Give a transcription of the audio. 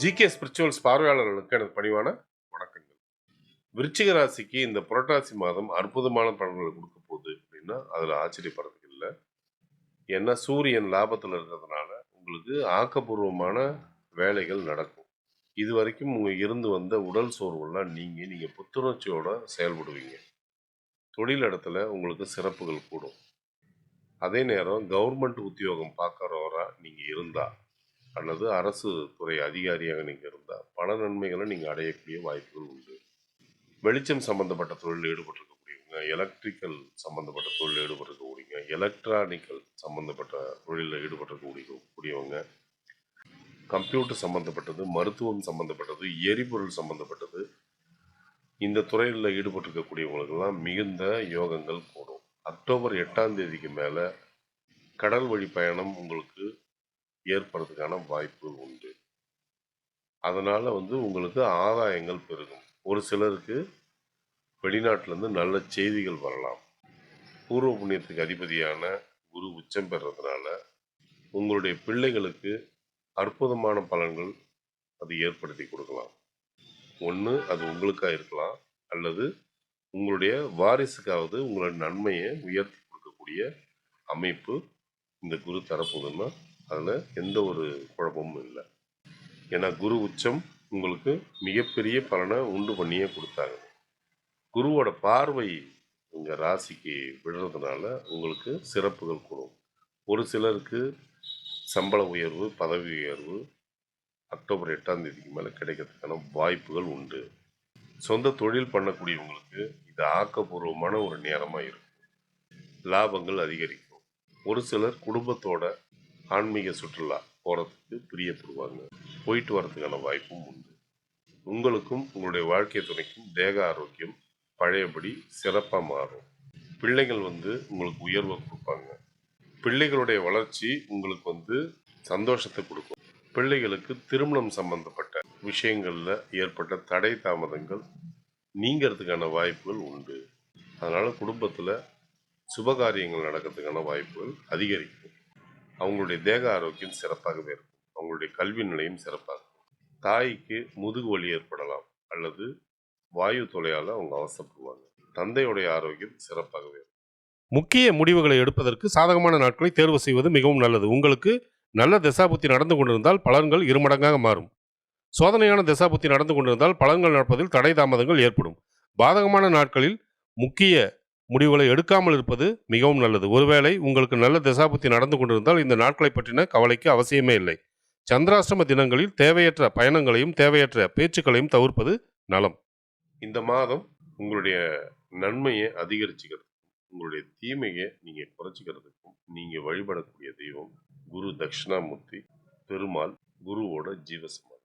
GK spirituals பார்வையாளர்களுக்கு எனது பணிவான வணக்கங்கள். விருச்சிக ராசிக்கு இந்த புரட்டாசி மாதம் அற்புதமான பலன்களை கொடுக்க போகுது அப்படின்னா அதில் ஆச்சரியப்படுறதுக்கு இல்லை. ஏன்னா சூரியன் லாபத்தில் இருக்கிறதுனால உங்களுக்கு ஆக்கப்பூர்வமான வேலைகள் நடக்கும். இது வரைக்கும் உங்கள் இருந்து வந்த உடல் சோர்வெல்லாம் நீங்கி நீங்கள் புத்துணர்ச்சியோடு செயல்படுவீங்க. தொழில் இடத்துல உங்களுக்கு சிறப்புகள் கூடும். அதே நேரம் கவர்மெண்ட் உத்தியோகம் பார்க்குறவராக நீங்கள் இருந்தால் அல்லது அரசு துறை அதிகாரியாக நீங்கள் இருந்தால் பல நன்மைகளை நீங்கள் அடையக்கூடிய வாய்ப்புகள் உண்டு. வெளிச்சம் சம்பந்தப்பட்ட தொழிலில் ஈடுபட்டிருக்கக்கூடியவங்க எலக்ட்ரிக்கல் சம்பந்தப்பட்ட தொழில் ஈடுபட்டிருக்கக்கூடியவங்க எலக்ட்ரானிக்கல் சம்பந்தப்பட்ட தொழிலில் ஈடுபட்டிருக்கக்கூடிய கூடியவங்க கம்ப்யூட்டர் சம்பந்தப்பட்டது மருத்துவம் சம்பந்தப்பட்டது எரிபொருள் சம்பந்தப்பட்டது இந்த துறையில் ஈடுபட்டிருக்கக்கூடியவங்களுக்கெல்லாம் மிகுந்த யோகங்கள் கூடும். அக்டோபர் எட்டாம் தேதிக்கு மேலே கடல் வழி பயணம் உங்களுக்கு ஏற்படுறதுக்கான வாய்ப்பு உண்டு. அதனால் வந்து உங்களுக்கு ஆதாயங்கள் பெருகும். ஒரு சிலருக்கு வெளிநாட்டிலேருந்து நல்ல செய்திகள் வரலாம். பூர்வ புண்ணியத்துக்கு அதிபதியான குரு உச்சம் பெறதுனால உங்களுடைய பிள்ளைகளுக்கு அற்புதமான பலன்கள் அது ஏற்படுத்தி கொடுக்கலாம். ஒன்று அது உங்களுக்காக இருக்கலாம். அல்லது உங்களுடைய வாரிசுக்காவது உங்களோட நன்மையை உயர்த்தி கொடுக்கக்கூடிய அமைப்பு இந்த குரு தரப்போதுன்னா அதில் எந்த ஒரு குழப்பமும் இல்லை. ஏன்னா குரு உச்சம் உங்களுக்கு மிகப்பெரிய பலனை உண்டு பண்ணியே கொடுத்தாங்க குருவோட பார்வை உங்கள் ராசிக்கு விடுறதுனால உங்களுக்கு சிறப்புகள் கூடும். ஒரு சிலருக்கு சம்பள உயர்வு பதவி உயர்வு அக்டோபர் எட்டாம் தேதிக்கு மேலே கிடைக்கிறதுக்கான வாய்ப்புகள் உண்டு. சொந்த தொழில் பண்ணக்கூடியவங்களுக்கு இது ஆக்கப்பூர்வமான ஒரு நேரமாக இருக்கும். லாபங்கள் அதிகரிக்கும். ஒரு சிலர் குடும்பத்தோட ஆன்மீக சுற்றுலா போகிறதுக்கு பிரியப்படுவாங்க. போயிட்டு வரதுக்கான வாய்ப்பும் உண்டு. உங்களுக்கும் உங்களுடைய வாழ்க்கை துணைக்கும் தேக ஆரோக்கியம் பழையபடி சிறப்பாக மாறும். பிள்ளைகள் வந்து உங்களுக்கு உயர்வை கொடுப்பாங்க. பிள்ளைகளுடைய வளர்ச்சி உங்களுக்கு வந்து சந்தோஷத்தை கொடுக்கும். பிள்ளைகளுக்கு திருமணம் சம்பந்தப்பட்ட விஷயங்களில் ஏற்பட்ட தடை தாமதங்கள் நீங்கிறதுக்கான வாய்ப்புகள் உண்டு. அதனால் குடும்பத்தில் சுபகாரியங்கள் நடக்கிறதுக்கான வாய்ப்புகள் அதிகரிக்கும். அவங்களுடைய தேக ஆரோக்கியம் சிறப்பாகவே இருக்கும். அவங்களுடைய கல்வி நிலையம் சிறப்பாக இருக்கும். தாய்க்கு முதுகு வலி ஏற்படலாம் அல்லது வாயு தொலையால் அவங்க அவசரப்படுவாங்க. தந்தையுடைய ஆரோக்கியம் சிறப்பாகவே இருக்கும். முக்கிய முடிவுகளை எடுப்பதற்கு சாதகமான நாட்களை தேர்வு செய்வது மிகவும் நல்லது. உங்களுக்கு நல்ல தசாபுத்தி நடந்து கொண்டிருந்தால் பலன்கள் இருமடங்காக மாறும். சோதனையான தசாபுத்தி நடந்து கொண்டிருந்தால் பலன்கள் நடப்பதில் தடை தாமதங்கள் ஏற்படும். பாதகமான நாட்களில் முக்கிய முடிவுகளை எடுக்காமல் இருப்பது மிகவும் நல்லது. ஒருவேளை உங்களுக்கு நல்ல தசாபுத்தி நடந்து கொண்டிருந்தால் இந்த நாட்களை பற்றின கவலைக்கு அவசியமே இல்லை. சந்திராஷ்டம தினங்களில் தேவையற்ற பயணங்களையும் தேவையற்ற பேச்சுக்களையும் தவிர்ப்பது நலம். இந்த மாதம் உங்களுடைய நன்மையை அதிகரிச்சுக்கிறதுக்கும் உங்களுடைய தீமையை நீங்கள் குறைச்சிக்கிறதுக்கும் நீங்கள் வழிபடக்கூடிய தெய்வம் குரு தட்சிணாமூர்த்தி பெருமாள் குருவோட ஜீவசமாதி